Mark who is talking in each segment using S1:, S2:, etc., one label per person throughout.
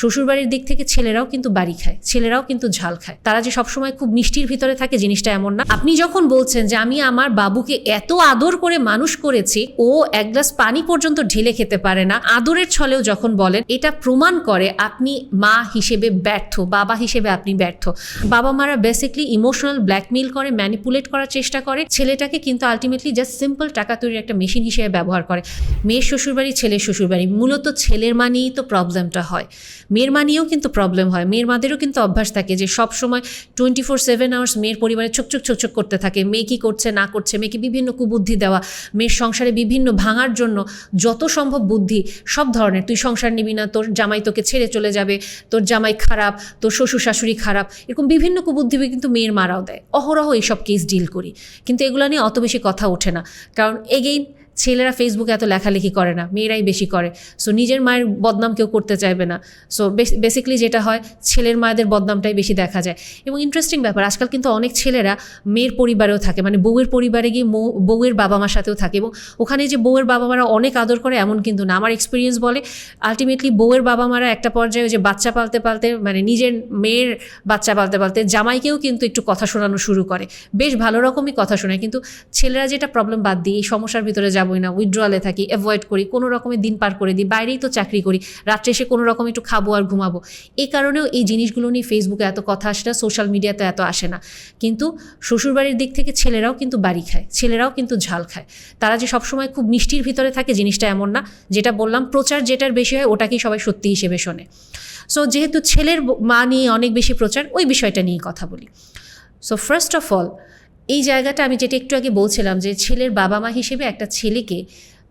S1: শ্বশুরবাড়ির দিক থেকে ছেলেরাও কিন্তু বাড়ি খায়, ছেলেরাও কিন্তু ঝাল খায়। তারা যে সবসময় খুব মিষ্টির ভিতরে থাকে জিনিসটা এমন না। আপনি যখন বলছেন যে আমি আমার বাবুকে এত আদর করে মানুষ করেছি, ও এক গ্লাস পানি পর্যন্ত ঢেলে খেতে পারে না, আদরের ছলেও যখন বলেন, এটা প্রমাণ করে আপনি মা হিসেবে ব্যর্থ, বাবা হিসেবে আপনি ব্যর্থ। বাবা মারা বেসিকলি ইমোশনাল ব্ল্যাকমেল করে ম্যানিপুলেট করার চেষ্টা করে। ছেলেটাকে কিন্তু আলটিমেটলি জাস্ট সিম্পল টাকা তৈরির একটা মেশিন হিসেবে ব্যবহার করে। মেয়ের শ্বশুরবাড়ি, ছেলের শ্বশুরবাড়ি। মূলত ছেলের মানেই তো প্রবলেমটা হয়। মেয়ের মা নিয়েও কিন্তু প্রবলেম হয়। মেয়ের মাদেরও কিন্তু অভ্যাস থাকে যে সব সময় টোয়েন্টি ফোর সেভেন আওয়ার্স মেয়ের পরিবারে ছোক ছোক ছোক ছোক করতে থাকে। মেয়ে কী করছে, না করছে, মেয়েকে বিভিন্ন কুবুদ্ধি দেওয়া, মেয়ের সংসারে বিভিন্ন ভাঙার জন্য যত সম্ভব বুদ্ধি, সব ধরনের। তুই সংসার নিবি না, তোর জামাই তোকে ছেড়ে চলে যাবে, তোর জামাই খারাপ, তোর শ্বশুর শাশুড়ি খারাপ, এরকম বিভিন্ন কুবুদ্ধি কিন্তু মেয়ের মারাও দেয়। অহরহ এইসব কেস ডিল করি। কিন্তু এগুলো নিয়ে অত বেশি কথা ওঠে না। কারণ এগেইন ছেলেরা ফেসবুকে এত লেখালেখি করে না, মেয়েরাই বেশি করে। সো নিজের মায়ের বদনাম কেউ করতে চাইবে না। সো বেসিক্যালি যেটা হয়, ছেলের মায়েদের বদনামটাই বেশি দেখা যায়। এবং ইন্টারেস্টিং ব্যাপার, আজকাল কিন্তু অনেক ছেলেরা মেয়ের পরিবারেও থাকে মানে বউয়ের পরিবারে গিয়ে বউয়ের বাবা মার সাথেও থাকে। এবং ওখানে যে বউয়ের বাবা মারা অনেক আদর করে, এমন কিন্তু না। আমার এক্সপিরিয়েন্স বলে আলটিমেটলি বউয়ের বাবা মারা একটা পর্যায়ে যে বাচ্চা পালতে পালতে মানে নিজের মেয়ের বাচ্চা পালতে পালতে জামাইকেও কিন্তু একটু কথা শোনানো শুরু করে। বেশ ভালো রকমই কথা শোনায়, কিন্তু ছেলেরা যেটা প্রবলেম বাদ দিই এই সমস্যার ভিতরে যাবোই না উইথড্রলে থাকি অ্যাভয়েড করি, কোনো রকমের দিন পার করে দিই, বাইরেই তো চাকরি করি, রাত্রে এসে কোনো রকম একটু খাব আর ঘুমাবো। এই কারণেও এই জিনিসগুলো নিয়ে ফেসবুকে এত কথা আসে না সোশ্যাল মিডিয়াতে এত আসে না। কিন্তু শ্বশুরবাড়ির দিক থেকে ছেলেরাও কিন্তু বাড়ি খায়, ছেলেরাও কিন্তু ঝাল খায়। তারা যে সবসময় খুব মিষ্টির ভিতরে থাকে জিনিসটা এমন না, যেটা বললাম প্রচার যেটার বেশি হয় ওটাকেই সবাই সত্যি হিসেবে শোনে। সো যেহেতু ছেলের মা নিয়ে অনেক বেশি প্রচার, ওই বিষয়টা নিয়ে কথা বলি। সো ফার্স্ট অফ অল এই জায়গাটা আমি যেটা একটু আগে বলছিলাম যে ছেলের বাবা মা হিসেবে একটা ছেলেকে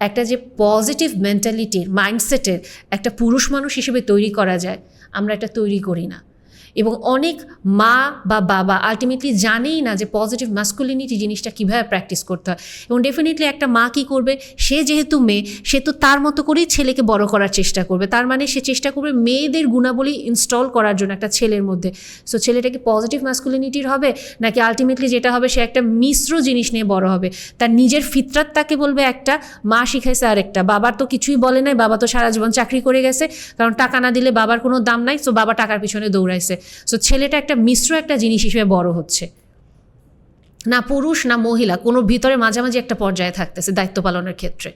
S1: একটা যে পজিটিভ মেন্টালিটির মাইন্ডসেটের একটা পুরুষ মানুষ হিসেবে তৈরি করা যায়, আমরা এটা তৈরি করি না। এবং অনেক মা বা বাবা আলটিমেটলি জানেই না যে পজিটিভ মাস্কুলিনিটি জিনিসটা কীভাবে প্র্যাকটিস করতে হয়। এবং ডেফিনেটলি একটা মা কী করবে? সে যেহেতু মেয়ে, সে তো তার মতো করেই ছেলেকে বড় করার চেষ্টা করবে। তার মানে সে চেষ্টা করবে মেয়েদের গুণাবলী ইনস্টল করার জন্য একটা ছেলের মধ্যে। সো ছেলেটা কি পজিটিভ মাস্কুলিনিটির হবে? নাকি আলটিমেটলি যেটা হবে, সে একটা মিশ্র জিনিস নিয়ে বড় হবে? তার নিজের ফিতরাত তাকে বলবে একটা, মা শিখাইছে আরেকটা। বাবার তো কিছুই বলে নাই, বাবা তো সারা জীবন চাকরি করে গেছে। কারণ টাকা না দিলে বাবার কোনো দাম নাই সো বাবা টাকার পিছনে দৌড়াইছে। সো ছেলেটা একটা মিশ্র একটা জিনিস হিসেবে বড় হচ্ছে। না পুরুষ, না মহিলা, কোনো ভিতরে মাঝামাঝি একটা পর্যায়ে থাকতেছে দায়িত্ব পালনের ক্ষেত্রে।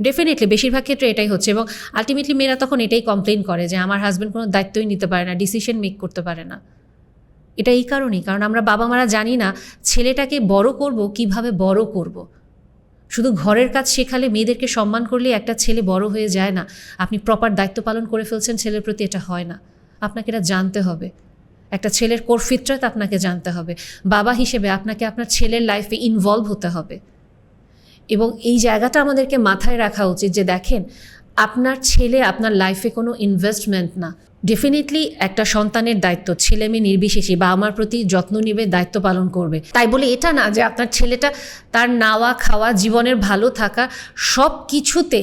S1: ডেফিনেটলি বেশিরভাগ ক্ষেত্রে এটাই হচ্ছে এবং আলটিমেটলি মেয়েরা তখন এটাই কমপ্লেন করে যে, আমার হাজব্যান্ড কোনো দায়িত্বই নিতে পারে না ডিসিশন মেক করতে পারে না। এটা এই কারণেই, কারণ আমরা বাবা মারা জানি না ছেলেটাকে বড় করব, কীভাবে বড় করব। শুধু ঘরের কাজ শেখালে মেয়েদেরকে সম্মান করলে একটা ছেলে বড় হয়ে যায় না। আপনি প্রপার দায়িত্ব পালন করে ফেলছেন ছেলের প্রতি, এটা হয় না। আপনাকে এটা জানতে হবে। একটা ছেলের কোর ফিতরত আপনাকে জানতে হবে। বাবা হিসেবে আপনাকে আপনার ছেলের লাইফে ইনভলভ হতে হবে। এবং এই জায়গাটা আমাদেরকে মাথায় রাখা উচিত যে দেখেন, আপনার ছেলে আপনার লাইফে কোনো ইনভেস্টমেন্ট না। ডেফিনেটলি একটা সন্তানের দায়িত্ব, ছেলে মেয়ে নির্বিশেষে বা আমার প্রতি যত্ন নেবে, দায়িত্ব পালন করবে। তাই বলে এটা না যে আপনার ছেলেটা তার নাওয়া, খাওয়া, জীবনের ভালো থাকা সব কিছুতে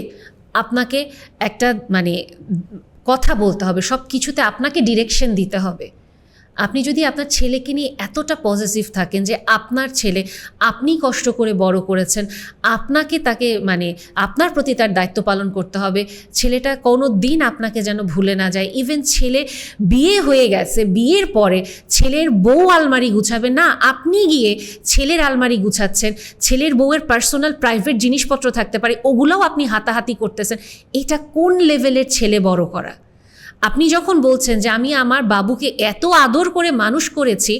S1: আপনাকে একটা মানে কথা বলতে হবে সব কিছুতে আপনাকে ডিরেকশন দিতে হবে। আপনি যদি আপনার ছেলেকে নিয়ে এতটা পজিটিভ থাকেন যে আপনার ছেলে আপনি কষ্ট করে বড় করেছেন, আপনাকে তাকে মানে আপনার প্রতি তার দায়িত্ব পালন করতে হবে, ছেলেটা কোনো দিন আপনাকে যেন ভুলে না যায়। ইভেন ছেলে বিয়ে হয়ে গেছে, বিয়ের পরে ছেলের বউ আলমারি গুছাবে না, আপনি গিয়ে ছেলের আলমারি গুছাচ্ছেন, ছেলের বউয়ের পার্সোনাল প্রাইভেট জিনিসপত্র থাকতে পারে, ওগুলোও আপনি হাতাহাতি করতেছেন। এটা কোন লেভেলের ছেলে বড় করা? আপনি যখন বলছেন যে আমি আমার বাবুকে এত আদর করে মানুষ করেছি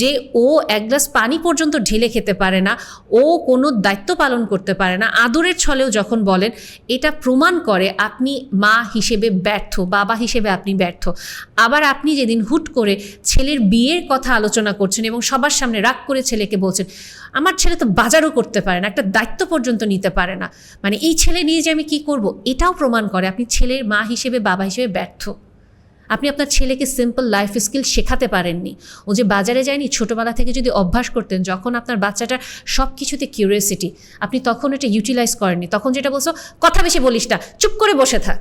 S1: যে ও এক গ্লাস পানি পর্যন্ত ঢেলে খেতে পারে না, ও কোনো দায়িত্ব পালন করতে পারে না, আদরের ছলেও যখন বলেন, এটা প্রমাণ করে আপনি মা হিসেবে ব্যর্থ, বাবা হিসেবে আপনি ব্যর্থ। আবার আপনি যেদিন হুট করে ছেলের বিয়ের কথা আলোচনা করছেন এবং সবার সামনে রাগ করে ছেলেকে বলছেন, আমার ছেলে তো বাজারও করতে পারে না, একটা দায়িত্ব পর্যন্ত নিতে পারে না। মানে এই ছেলে নিয়ে যে আমি কি করব, এটাও প্রমাণ করে আপনি ছেলের মা হিসেবে, বাবা হিসেবে ব্যর্থ। আপনি আপনার ছেলেকে সিম্পল লাইফ স্কিল শেখাতে পারেননি। ও যে বাজারে যায়নি, ছোটোবেলা থেকে যদি অভ্যাস করতেন, যখন আপনার বাচ্চাটার সব কিছুতে কিউরিয়াসিটি আপনি তখন এটা ইউটিলাইজ করেননি। তখন যেটা বলছো, কথা বেশি বলিস না, চুপ করে বসে থাক।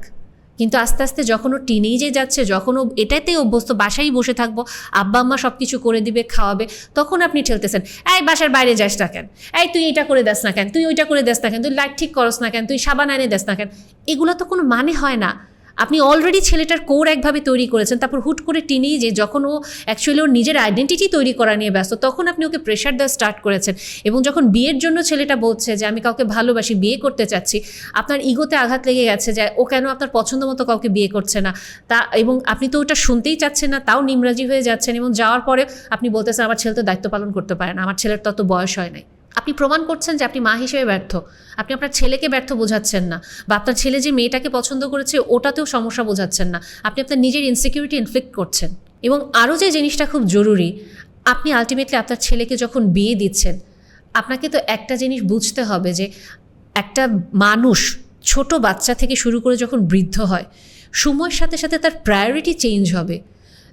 S1: কিন্তু আস্তে আস্তে যখন ও টিনেজে যাচ্ছে, যখন ও এটাতেই অভ্যস্ত বাসায় বসে থাকব, আব্বা আম্মা সব কিছু করে দিবে, খাওয়াবে, তখন আপনি ঠেলতেছেন, এই বাসার বাইরে যাস না কেন? এই তুই এটা করে দেস না কেন? তুই ওইটা করে দেস না কেন? তুই লাইট ঠিক করস না কেন? তুই সাবান এনে দেস না কেন? এগুলো তো কোনো মানে হয় না। আপনি অলরেডি ছেলেটার কোর একভাবে তৈরি করেছেন, তারপর হুট করে টিনেই যে যখন ও অ্যাকচুয়ালি ওর নিজের আইডেন্টিটি তৈরি করা নিয়ে ব্যস্ত, তখন আপনি ওকে প্রেশার দেওয়া স্টার্ট করেছেন। এবং যখন বিয়ের জন্য ছেলেটা বলছে যে, আমি কাউকে ভালোবাসি, বিয়ে করতে চাচ্ছি আপনার ইগোতে আঘাত লেগে গেছে যে, ও কেন আপনার পছন্দ মতো কাউকে বিয়ে করছে না? তা, এবং আপনি তো ওটা শুনতেই চাচ্ছেন না, তাও নিমরাজি হয়ে যাচ্ছেন, এবং যাওয়ার পরে আপনি বলতেছেন, আমার ছেলে তো দায়িত্ব পালন করতে পারে না, আমার ছেলের তত বয়স হয় নাই। আপনি প্রমাণ করছেন যে আপনি মা হিসেবে ব্যর্থ। আপনি আপনার ছেলেকে ব্যর্থ বোঝাচ্ছেন না বা আপনার ছেলে যে মেয়েটাকে পছন্দ করেছে ওটাতেও সমস্যা বোঝাচ্ছেন না। আপনি আপনার নিজের ইনসিকিউরিটি ইনফ্লিক্ট করছেন। এবং আরও যে জিনিসটা খুব জরুরি, আপনি আলটিমেটলি আপনার ছেলেকে যখন বিয়ে দিচ্ছেন, আপনাকে তো একটা জিনিস বুঝতে হবে যে একটা মানুষ ছোট বাচ্চা থেকে শুরু করে যখন বৃদ্ধ হয়, সময়ের সাথে সাথে তার প্রায়োরিটি চেঞ্জ হবে।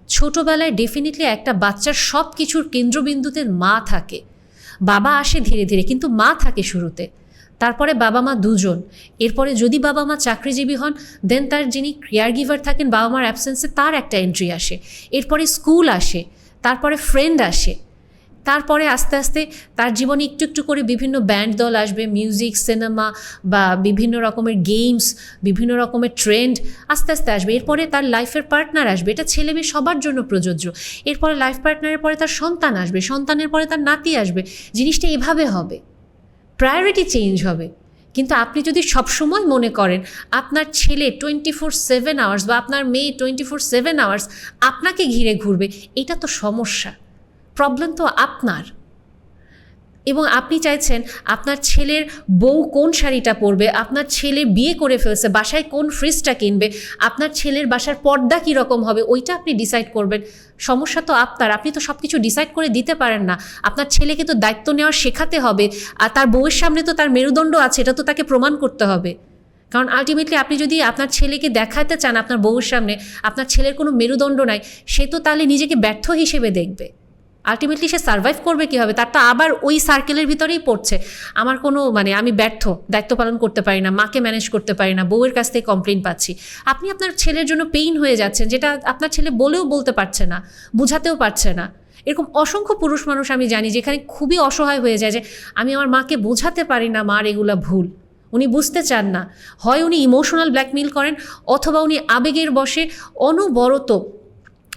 S1: ছোটোবেলায় ডেফিনেটলি একটা বাচ্চার সব কিছুর কেন্দ্রবিন্দুতে মা থাকে। বাবা আসে ধীরে ধীরে, কিন্তু মা থাকে শুরুতে। তারপরে বাবা মা দুজন। এরপরে যদি বাবা মা চাকরিজীবী হন দেন তার যিনি কেয়ার গিভার থাকেন, বাবা মার অ্যাবসেন্সে তার একটা এন্ট্রি আসে। এরপরে স্কুল আসে, তারপরে ফ্রেন্ড আসে। তারপরে আস্তে আস্তে তার জীবনে একটু একটু করে বিভিন্ন ব্যান্ড দল আসবে মিউজিক সিনেমা বা বিভিন্ন রকমের গেমস বিভিন্ন রকমের ট্রেন্ড আস্তে আস্তে আসবে। এরপরে তার লাইফের পার্টনার আসবে। এটা ছেলে মেয়ে সবার জন্য প্রযোজ্য। এরপরে লাইফ পার্টনারের পরে তার সন্তান আসবে। সন্তানের পরে তার নাতি আসবে। জিনিসটা এভাবে হবে। প্রায়োরিটি চেঞ্জ হবে। কিন্তু আপনি যদি সবসময় মনে করেন, আপনার ছেলে টোয়েন্টি ফোর সেভেন আওয়ার্স বা আপনার মেয়ে টোয়েন্টি ফোর সেভেন আওয়ার্স আপনাকে ঘিরে ঘুরবে, এটা তো সমস্যা। প্রবলেম তো আপনার। এবং আপনি চাইছেন আপনার ছেলের বউ কোন শাড়িটা পরবে, আপনার ছেলে বিয়ে করে ফেলছে, বাসায় কোন ফ্রিজটা কিনবে, আপনার ছেলের বাসার পর্দা কী রকম হবে, ওইটা আপনি ডিসাইড করবেন। সমস্যা তো আপনার, আপনি তো সব কিছু ডিসাইড করে দিতে পারেন না। আপনার ছেলেকে তো দায়িত্ব নেওয়া শেখাতে হবে, আর তার বউয়ের সামনে তো তার মেরুদণ্ড আছে, এটা তো তাকে প্রমাণ করতে হবে। কারণ আলটিমেটলি আপনি যদি আপনার ছেলেকে দেখাতে চান আপনার বউয়ের সামনে, আপনার ছেলের কোনো মেরুদণ্ড নাই, সে তো তাহলে নিজেকে ব্যর্থ হিসেবে দেখবে। আলটিমেটলি সে সার্ভাইভ করবে কীভাবে? তার তো আবার ওই সার্কেলের ভিতরেই পড়ছে। আমার কোনো মানে আমি ব্যর্থ, দায়িত্ব পালন করতে পারি না, মাকে ম্যানেজ করতে পারি না, বউয়ের কাছ থেকে কমপ্লেন পাচ্ছি। আপনি আপনার ছেলের জন্য পেইন হয়ে যাচ্ছেন, যেটা আপনার ছেলে বলেও বলতে পারছে না, বুঝাতেও পারছে না। এরকম অসংখ্য পুরুষ মানুষ আমি জানি যেখানে খুবই অসহায় হয়ে যায় যে, আমি আমার মাকে বোঝাতে পারি না, মার এগুলা ভুল। উনি বুঝতে চান না। হয় উনি ইমোশনাল ব্ল্যাকমেল করেন, অথবা উনি আবেগের বসে অনবরত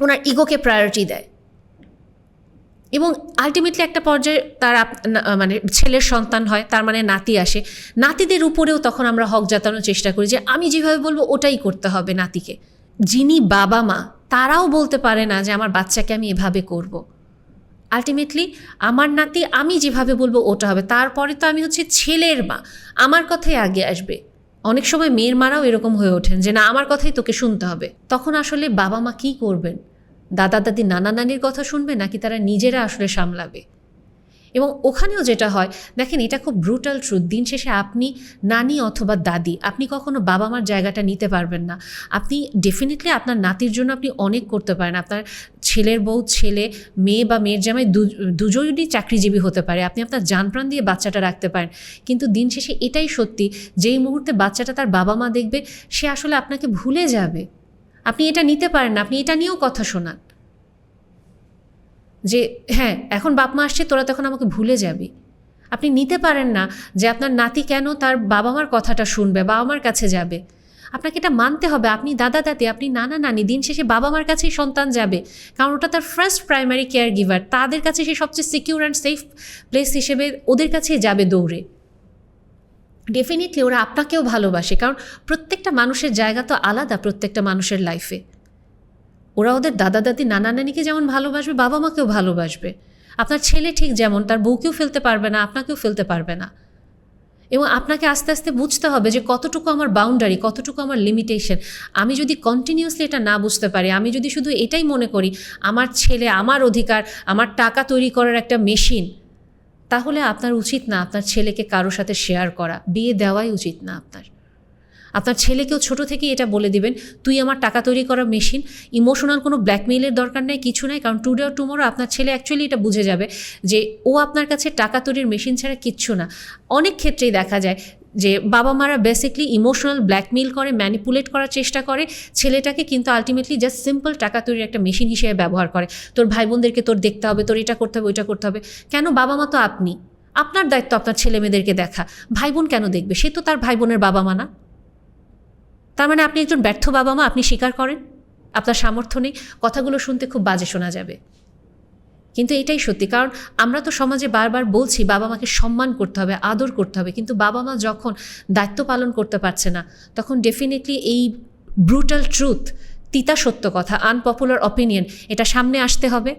S1: ওনার ইগোকে প্রায়োরিটি দেয়। এবং আলটিমেটলি একটা পর্যায়ে তার মানে ছেলের সন্তান হয়, তার মানে নাতি আসে। নাতিদের উপরেও তখন আমরা হক জাতানোর চেষ্টা করি যে আমি যেভাবে বলব ওটাই করতে হবে নাতিকে। যিনি বাবা মা, তারাও বলতে পারে না যে আমার বাচ্চাকে আমি এভাবে করব। আলটিমেটলি আমার নাতি আমি যেভাবে বলব ওটা হবে। তারপরে তো আমি হচ্ছে ছেলের মা। আমার কথাই আগে আসবে। অনেক সময় মেয়ের মারাও এরকম হয়ে ওঠেন যে না, আমার কথাই তোকে শুনতে হবে। তখন আসলে বাবা মা কী করবেন? দাদা দাদি নানা নানির কথা শুনবে নাকি তারা নিজেরা আসলে সামলাবে? এবং ওখানেও যেটা হয়, দেখেন এটা খুব ব্রুটাল ট্রুথ দিন শেষে আপনি নানি অথবা দাদি, আপনি কখনো বাবা মার জায়গাটা নিতে পারবেন না। আপনি ডেফিনেটলি আপনার নাতির জন্য আপনি অনেক করতে পারেন। আপনার ছেলের বউ, ছেলে, মেয়ে বা মেয়ের জামাই দুজনই চাকরিজীবী হতে পারে। আপনি আপনার প্রাণ দিয়ে বাচ্চাটা রাখতে পারেন। কিন্তু দিন শেষে এটাই সত্যি, যেই মুহূর্তে বাচ্চাটা তার বাবা মা দেখবে, সে আসলে আপনাকে ভুলে যাবে। আপনি এটা নিতে পারেন না, আপনি এটা নিয়েও কথা শোনান। যে হ্যাঁ এখন বাপ মা আসছে, তোরা তখন আমাকে ভুলে যাবি। আপনি নিতে পারেন না যে, আপনার নাতি কেন তার বাবা মার কথাটা শুনবে বাবা মার কাছে যাবে। আপনাকে এটা মানতে হবে, আপনি দাদা, দাদি, আপনি নানা, নানি, দিন শেষে বাবা মার কাছেই সন্তান যাবে। কারণ ওটা তার ফার্স্ট প্রাইমারি কেয়ার গিভার তাদের কাছে সে সবচেয়ে সিকিউর অ্যান্ড সেফ প্লেস হিসেবে ওদের কাছেই যাবে দৌড়ে। ডেফিনেটলি ওরা আপনাকেও ভালোবাসে, কারণ প্রত্যেকটা মানুষের জায়গা তো আলাদা প্রত্যেকটা মানুষের লাইফে ওরা ওদের দাদা, দাদি, নানা, নানিকে যেমন ভালোবাসবে, বাবা মাকেও ভালোবাসবে। আপনার ছেলে ঠিক যেমন, তার বউকেও ফেলতে পারবে না, আপনাকেও ফেলতে পারবে না। এবং আপনাকে আস্তে আস্তে বুঝতে হবে যে কতটুকু আমার বাউন্ডারি কতটুকু আমার লিমিটেশন আমি যদি কন্টিনিউসলি এটা না বুঝতে পারি, আমি যদি শুধু এটাই মনে করি, আমার ছেলে, আমার অধিকার, আমার টাকা তৈরি করার একটা মেশিন তাহলে আপনার উচিত না আপনার ছেলেকে কারও সাথে শেয়ার করা। বিয়ে দেওয়াই উচিত না আপনার। আপনার ছেলেকেও ছোট থেকেই এটা বলে দিবেন, তুই আমার টাকা তৈরি করা মেশিন ইমোশনাল কোনো ব্ল্যাকমেইলের দরকার নেই, কিছু নাই, কারণ টুডে আর টুমোরো আপনার ছেলে অ্যাকচুয়ালি এটা বুঝে যাবে যে ও আপনার কাছে টাকা তৈরির মেশিন ছাড়া কিচ্ছু না। অনেক ক্ষেত্রেই দেখা যায় যে বাবা মারা বেসিকলি ইমোশনাল ব্ল্যাকমেইল করে ম্যানিপুলেট করার চেষ্টা করে, ছেলেটাকে কিন্তু আলটিমেটলি জাস্ট সিম্পল টাকা তৈরির একটা মেশিন হিসেবে ব্যবহার করে। তোর ভাই বোনদেরকে তোর দেখতে হবে, তোর এটা করতে হবে, ওইটা করতে হবে। কেন বাবা মা তো আপনি? আপনার দায়িত্ব আপনার ছেলে মেয়েদেরকে দেখা। ভাই বোন কেন দেখবে? সে তো তার ভাই বোনের বাবা মা না। তার মানে আপনি একজন ব্যর্থ বাবা মা, আপনি স্বীকার করেন? আপনার সামর্থ্য নেই। কথাগুলো শুনতে খুব বাজে শোনা যাবে। কিন্তু এটাই সত্যি। কারণ আমরা তো সমাজে বারবার বলছি, বাবা মাকে সম্মান করতে হবে, আদর করতে হবে। কিন্তু বাবা মা যখন দায়িত্ব পালন করতে পারছে না, তখন ডেফিনেটলি এই ব্রুটাল ট্রুথ তিতা সত্য কথা আনপপুলার অপিনিয়ন এটা সামনে আসতে হবে।